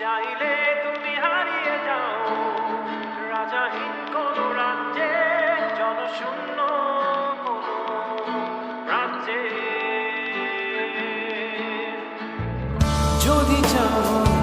চাইলে তুমি হারিয়ে যাও। রাজাহীন কোন রাজ্যে জনশূন্য কোন রাজ্যে। যদি চাও